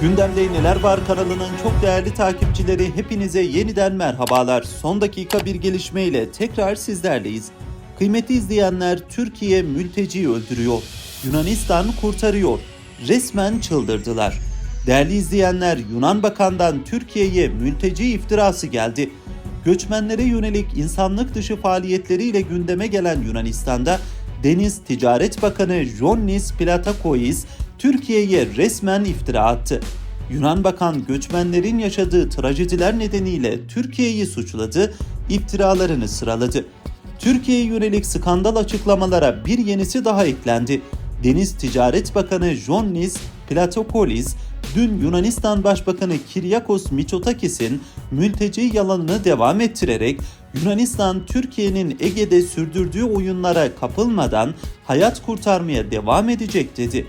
Gündemde Neler Var kanalının çok değerli takipçileri hepinize yeniden merhabalar. Son dakika bir gelişmeyle tekrar sizlerleyiz. Kıymetli izleyenler Türkiye mülteci öldürüyor. Yunanistan kurtarıyor. Resmen çıldırdılar. Değerli izleyenler Yunan Bakan'dan Türkiye'ye mülteci iftirası geldi. Göçmenlere yönelik insanlık dışı faaliyetleriyle gündeme gelen Yunanistan'da Deniz Ticaret Bakanı Joannis Platakois Türkiye'ye resmen iftira attı. Yunan Bakan göçmenlerin yaşadığı trajediler nedeniyle Türkiye'yi suçladı, iftiralarını sıraladı. Türkiye'ye yönelik skandal açıklamalara bir yenisi daha eklendi. Deniz Ticaret Bakanı Joannis Platokolis dün Yunanistan Başbakanı Kiryakos Mitsotakis'in mülteci yalanını devam ettirerek Yunanistan Türkiye'nin Ege'de sürdürdüğü oyunlara kapılmadan hayat kurtarmaya devam edecek dedi.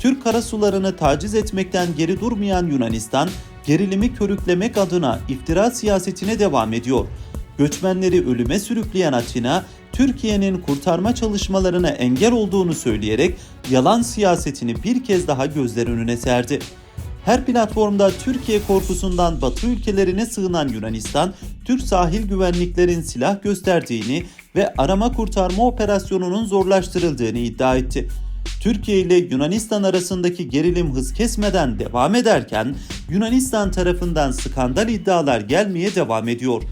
Türk karasularını taciz etmekten geri durmayan Yunanistan, gerilimi körüklemek adına iftira siyasetine devam ediyor. Göçmenleri ölüme sürükleyen Atina, Türkiye'nin kurtarma çalışmalarına engel olduğunu söyleyerek yalan siyasetini bir kez daha gözler önüne serdi. Her platformda Türkiye korkusundan Batı ülkelerine sığınan Yunanistan, Türk sahil güvenliklerin silah gösterdiğini ve arama kurtarma operasyonunun zorlaştırıldığını iddia etti. Türkiye ile Yunanistan arasındaki gerilim hız kesmeden devam ederken Yunanistan tarafından skandal iddialar gelmeye devam ediyor.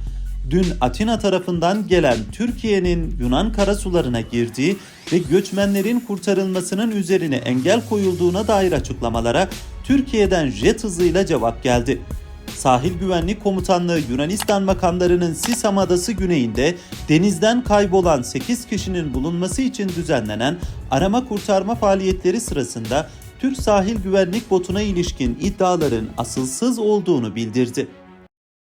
Dün Atina tarafından gelen Türkiye'nin Yunan karasularına girdiği ve göçmenlerin kurtarılmasının üzerine engel koyulduğuna dair açıklamalara Türkiye'den jet hızıyla cevap geldi. Sahil Güvenlik Komutanlığı Yunanistan makamlarının Sisam Adası güneyinde denizden kaybolan 8 kişinin bulunması için düzenlenen arama kurtarma faaliyetleri sırasında Türk sahil güvenlik botuna ilişkin iddiaların asılsız olduğunu bildirdi.